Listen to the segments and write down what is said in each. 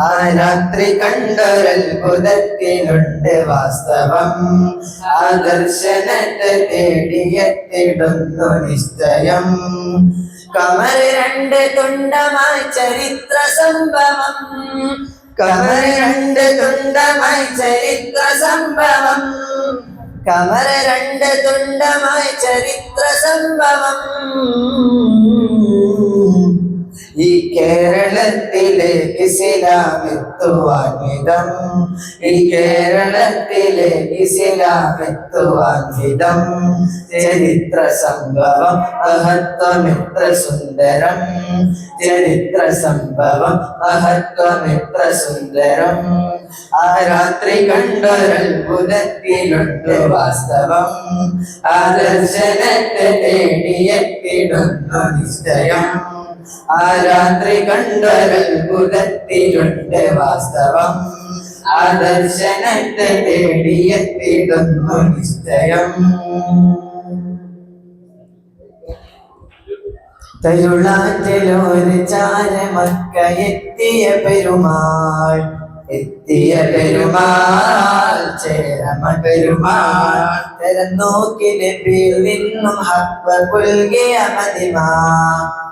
ആ രാത്രി കണ്ടൊരത്ഭുതത്തിലുണ്ട് വാസ്തവം. ആ ദർശനത്തെ തേടിയെത്തിടുന്നു നിശ്ചയം. കമൽ രണ്ട് തുണ്ടമായി ചരിത്ര സംഭവം കമൽ രണ്ട് തുണ്ടമായി ചരിത്ര സംഭവം കമൽ രണ്ട് തുണ്ടമായി ചരിത്ര സംഭവം കേരളത്തിലേക്ക് ഇസ്ലാമെത്തുവാൻ ഈ കേരളത്തിലേക്ക് ഇസ്ലാമെത്തുവാൻ ചരിത്ര സംഭവം മഹത്വമിത്ര സുന്ദരം. ചരിത്ര സംഭവം മഹത്വമിത്ര സുന്ദരം. ആ രാത്രി കണ്ടൊരത്ഭുതത്തിലുണ്ട് വാസ്തവം. ആ ദർശനത്തെ തേടിയെത്തിടുന്നു നിശ്ചയം. ആ രാത്രി കണ്ടൊരത്ഭുതത്തിലുണ്ട് വാസ്തവം. ആ ദർശനത്തെ തേടിയെത്തിടുന്നു നിശ്ചയം. തരുളാറ്റിലൊരു ചാരമക്ക എത്തിയ പെരുമാൾ എത്തിയ പെരുമാൾ ചേരമ പെരുമാൾ. നബിയിൽ നിന്നും ഹബ്ബ പുൽകിയ മതിമാ.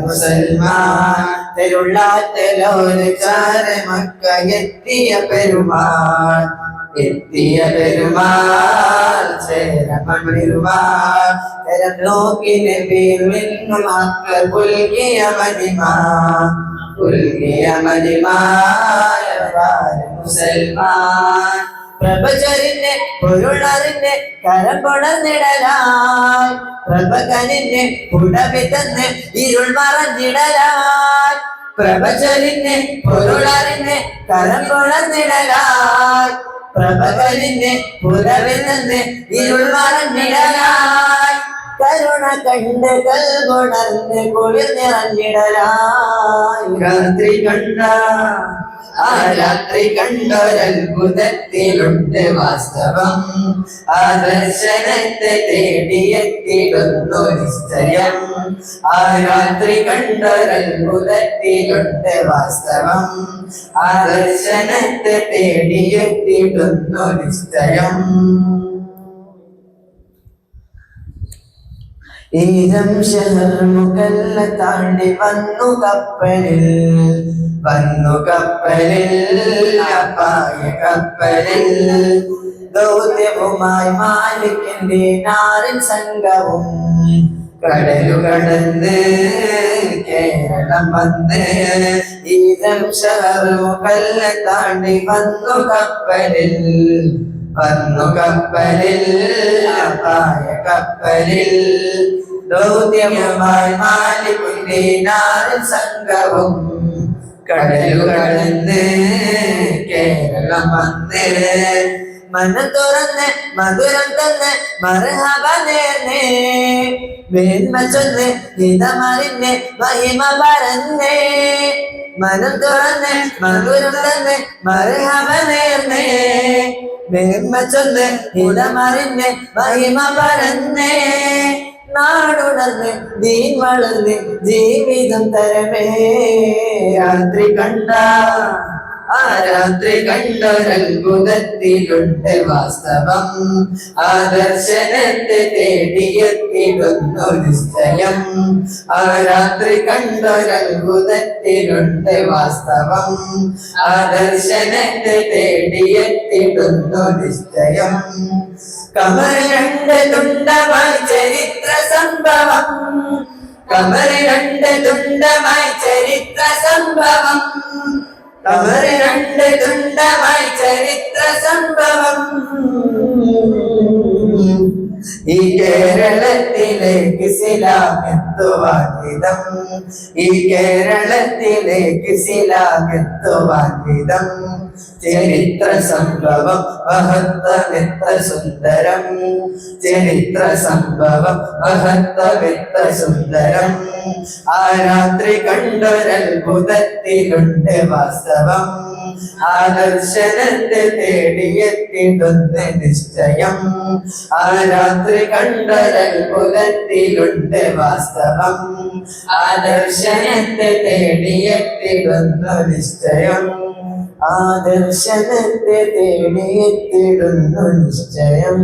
മുസൽമാൻ തെരുളാറ്റിലൊരു ചാരമക്ക എത്തിയ പെരുമാൾ എത്തിയ പെരുമാൾ ചേരമ പെരുമാൾ തെരം നോക്കി നബിയിൽ നിന്നും ഹക്ക പുൽകിയ മതിമാ പുൽകിയ മതിമാര് മുസൽമാൻ പ്രഭചരിന്റെ പൊരുളറിന്റെ കരം കൊടന്നിടലായി പ്രഭകനിന്റെ പുടവിതന്ന് ഇരുൾ മറഞ്ഞിടലായി പ്രഭചരിന്റെ പൊരുളറിന്റെ കരം കൊടന്നിടലായി പ്രഭകനിന്റെ പുടവി തന്ന് ഇരുൾ മറഞ്ഞിടലായി കരുണ കണ്ട് കൽകുണർന്ന് കുളിർ നിറഞ്ഞിടലായി രാത്രി കണ്ട ആ രാത്രി കണ്ടൊരത്ഭുതത്തിലുണ്ട് വാസ്തവം. ആ ദർശനത്തെ തേടിയെത്തിടുന്നു നിശ്ചയം ആ രാത്രി കണ്ടൊരത്ഭുതത്തിലുണ്ട് വാസ്തവം. ആ ദർശനത്തെ തേടിയെത്തിടുന്നു നിശ്ചയം ഈരം ഷഹർ മുകല്ല താണ്ടി വന്നു കപ്പലിൽ. വന്നു കപ്പലിൽ അപ്പായ കപ്പലിൽ. ദൗത്യവുമായി മാലിക്കിന്റെ നാരൻ സംഘവും കടലു കടന്ന് കേരളം വന്ന്. ഈരം ഷഹർ മുകല്ല താണ്ടി വന്നു കപ്പലിൽ. വന്നു കപ്പലിൽ അപ്പായ കപ്പലിൽ ദൗത്യമായി മാലിക്കിന്റെ സംഘവും കടലു കടന്ന് കേരളം വന്ന് മനം തുറന്ന് മധുരം തന്ന് മറഹബ നേർന്നേ മേന്മ ചൊന്ന് ഹിതമറിഞ്ഞ് മഹിമ പറഞ്ഞേ മനം തുറന്ന് മധുരം തന്ന് മറഹബ നേർന്നേ. മേന്മ ചൊന്ന് ഇടമറിഞ്ഞ് മഹിമ പറഞ്ഞേ നാടുണർന്ന് ദീൻ വളർന്ന് ജീവിതം തരമേ. രാത്രി കണ്ട. ആ രാത്രി കണ്ടൊരത്ഭുതത്തിലുണ്ട് വാസ്തവം. ആ ദർശനത്തെ തേടിയെത്തിടുന്നു നിശ്ചയം ആ രാത്രി കണ്ടൊരത്ഭുതത്തിലുണ്ട് വാസ്തവം. ആ ദർശനത്തെ തേടിയെത്തിടുന്നു നിശ്ചയം തുണ്ടമായി ചരിത്ര സംഭവം. കമൽ തുണ്ടമായി ചരിത്ര സംഭവം. കമൽ രണ്ട് തുണ്ടമായി ചരിത്ര സംഭവം. ഈ കേരളത്തിലേക്ക് സിലാമെത്തുവാൻ ഈ കേരളത്തിലേക്ക് വിധം ചരിത്ര സംഭവം മഹത്വമെത്ര സുന്ദരം ആ രാത്രി കണ്ടൊരത്ഭുതത്തിലുണ്ട് വാസ്തവം. ആ ദർശനത്തെ തേടിയെത്തിടുന്ന നിശ്ചയം. ആ രാത്രി കണ്ട കണ്ടൊരത്ഭുതത്തിലുണ്ട് വാസ്തവം. ആദർശനത്തെ തേടിയെത്തിടുന്നു നിശ്ചയം. ആദർശനത്തെ തേടിയെത്തിടുന്നു നിശ്ചയം.